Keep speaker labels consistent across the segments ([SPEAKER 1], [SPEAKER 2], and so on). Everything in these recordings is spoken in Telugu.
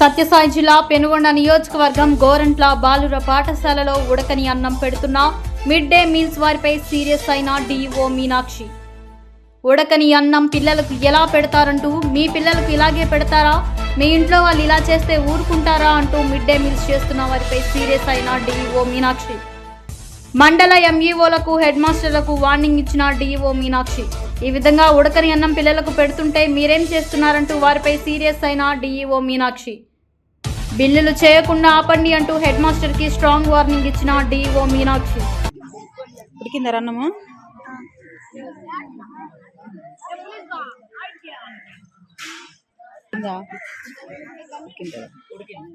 [SPEAKER 1] సత్యసాయి జిల్లా పెనుగొండ నియోజకవర్గం గోరంట్ల బాలుర పాఠశాలలో ఉడకని అన్నం పెడుతున్న మిడ్ డే మీల్స్ వారిపై సీరియస్ అయిన డిఈఓ మీనాక్షి. ఉడకని అన్నం పిల్లలకు ఎలా పెడతారంటూ మీ పిల్లలకు ఇలాగే పెడతారా? మీ ఇంట్లో వాళ్ళు ఇలా చేస్తే ఊరుకుంటారా అంటూ మిడ్ డే మీల్స్ చేస్తున్న వారిపై సీరియస్ అయిన డిఈఓ మీనాక్షి. మండల ఎంఈఓలకు హెడ్ మాస్టర్లకు వార్నింగ్ ఇచ్చిన డిఈఓ మీనాక్షి. ఈ విధంగా ఉడకని అన్నం పిల్లలకు పెడుతుంటే మీరేం చేస్తున్నారంటూ వారిపై సీరియస్ అయిన డిఈఓ మీనాక్షి. బిల్లులు చేయకుండా ఆపండి అంటూ హెడ్ మాస్టర్కి స్ట్రాంగ్ వార్నింగ్ ఇచ్చిన డిఈఓ మీనాక్షి.
[SPEAKER 2] ఉడికిందా? ఉడికిందా?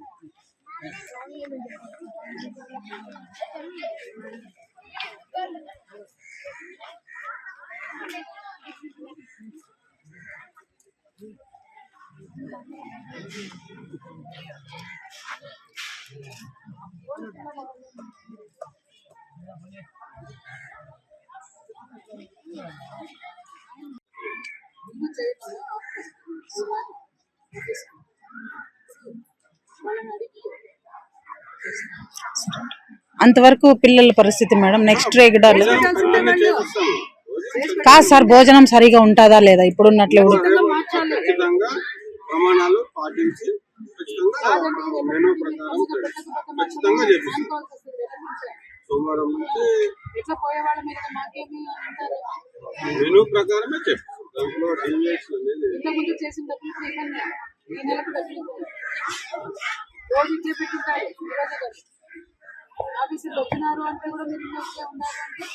[SPEAKER 2] అంతవరకు పిల్లల పరిస్థితి మేడం. నెక్స్ట్ రేగడాలు కాదు సార్ భోజనం సరిగా ఉంటుందా లేదా? ఇప్పుడు ఉన్నట్లే ఉడక
[SPEAKER 3] ఖచ్చితంగా ప్రమాణాలు పాటించి ఖచ్చితంగా మెనూ ప్రకారం ఖచ్చితంగా చేపిస్తాం సోమవారం నుంచి మెనూ ప్రకారమే చేస్తాం దాంట్లో డీవియేషన్ అనేది.
[SPEAKER 4] రోజు ఇచ్చే ఆఫీసులు వచ్చినారు అంటే కూడా మీరు ఉన్నారు అంటే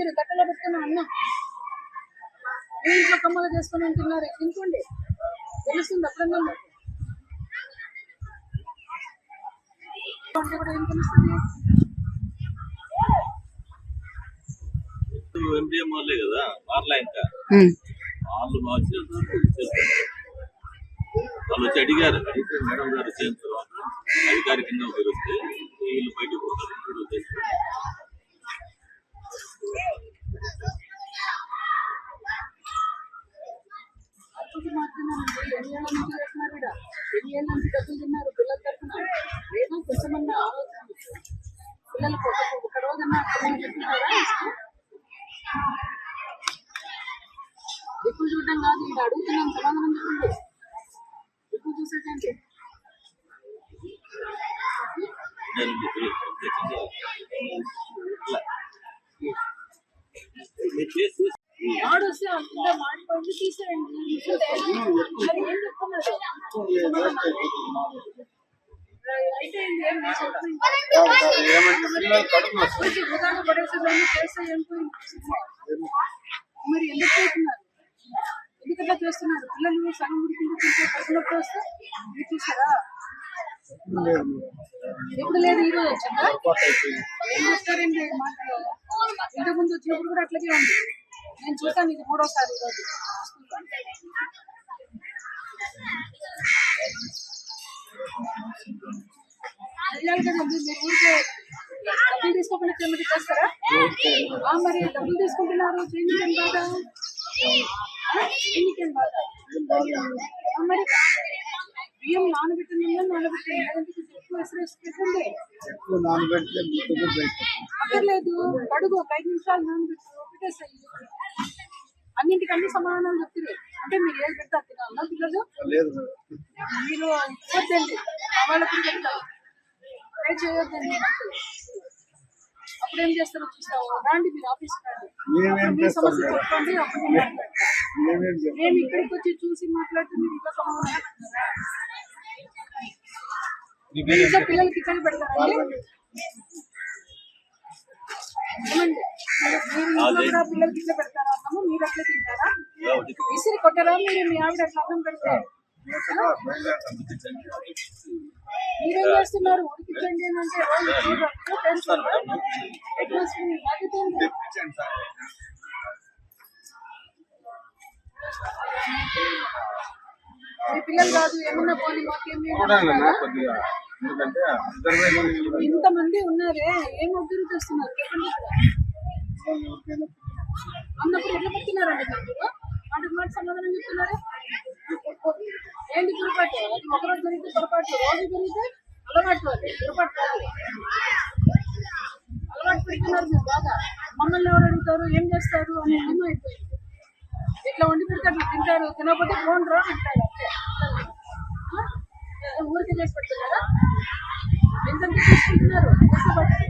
[SPEAKER 4] మీరు గట్టలో పెట్టుకుని అన్నం మీ ఇంట్లో కమ్మలు చేసుకుని తిన్నారు తినుకోండి తెలుస్తుంది అప్పుడన్నా మీకు. అంటే కూడా ఏం తెలుస్తుంది
[SPEAKER 5] ఎండిఎం వాళ్ళే కదా ఇంకా
[SPEAKER 2] ఉమ్.
[SPEAKER 5] వాళ్ళు బాగా. వాళ్ళు వచ్చి అడిగారు అయితే మేడం గారు చేసిన తర్వాత అధికారికంగా పిలిస్తే వీళ్ళు బయటకు పోతారు
[SPEAKER 4] అప్పుడు మాట్లాడినామండి ఎన్ని ఏళ్ళ నుంచి చేస్తున్నారు ఈడ? ఎన్ని ఏళ్ళ నుంచి డబ్బులు తిన్నారు పిల్లల తరఫున లేదా కొంచెమన్నా ఆలోచన. పిల్లలకు ఒక రోజన్నా అక్కడ చెప్తున్నారా దిక్కులు చూడడం కాదు ఇక్కడ అడుగుతున్నాం సమాధానం చెప్పండి దిక్కులు చూసేటంటే
[SPEAKER 5] ఇట్లా. మరి
[SPEAKER 4] అయితే మరి ఎందుకు చేస్తున్నారు ఎందుకు చేస్తున్నారు పిల్లలు సగం ఉడికింది తింటే వస్తే ఇది చూసారా ఎప్పుడు లేదు ఈ రోజు వచ్చిందా ఏం ఇంతకు ముందు వచ్చినప్పుడు కూడా అట్లాగే ఉంది. నేను చూసాను ఇది మూడోసారి ఈరోజు. డబ్బులు తీసుకోకుండా చెల్లి చేస్తారా ఆ, మరి డబ్బులు తీసుకుంటున్నారు బాధ బాధ మరి బియ్యం లేదంటే కొంచెం ఎక్కువ ఎసరేసి పెట్టండి అక్కర్లేదు కడుగు ఒక ఐదు నిమిషాలు నానబెట్టు పెట్టేసాయి అన్నింటికి అన్ని సమాధానాలు చెప్తుంది అంటే మీరు ఏది పెడతారు పిల్లలు? మీరు వద్దండి వాళ్ళకు చెప్తారు ట్రై చేయొద్దండి. అప్పుడు ఏం చేస్తారో చూస్తావు రాండి మీరు ఆఫీస్ రండి. అప్పుడు మీ సమస్య చెప్పండి అప్పుడు నేను మాట్లాడతాను. మేము ఇక్కడికి వచ్చి చూసి మాట్లాడితే మీరు ఇట్లా సమాధానం చెప్తారా? మీ ఇంట్లో పిల్లలకి ఇక్కడ పెడతారండి ఏమండి? మీరు ఇంట్లో కూడా పిల్లలకి ఇట్లా పెడతారా అన్నము? మీరు అట్లా తింటారా? విసిరి కొట్టరా? మీరు మీ ఆవిడ అట్లా అన్నం పెడితే? మీరేం చేస్తున్నారు? ఉడికించండి అంటే? మీ పిల్లలు కాదు ఏమన్నా పోనీ మాకేమి ఇంతమంది ఉన్నారే ఏం అభివృద్ధి చేస్తున్నారు. అన్నప్పుడు ఎట్లా పెడుతున్నారండి మీరు? మాటకు మాట సమాధానం చెప్తున్నారు? ఏంటి పొరపాటు అది ఒకరోజు జరిగితే పొరపాటు రోజు జరిగితే అలవాటు అది పొరపాటు కాదు. అలవాటు పెడుతున్నారు మీరు బాగా. మమ్మల్ని ఎవరు అడుగుతారు? ఏం చేస్తారు? అని ఎన్నో అయిపోయింది. ఇట్లా వండి పెడతారు తింటారు. తినకపోతే ఫోన్ రా అంటారు. అంతే. ఊరికే చేసి పెడుతున్నారా ఎంత తీసుకుంటున్నారు? కష్టపడి.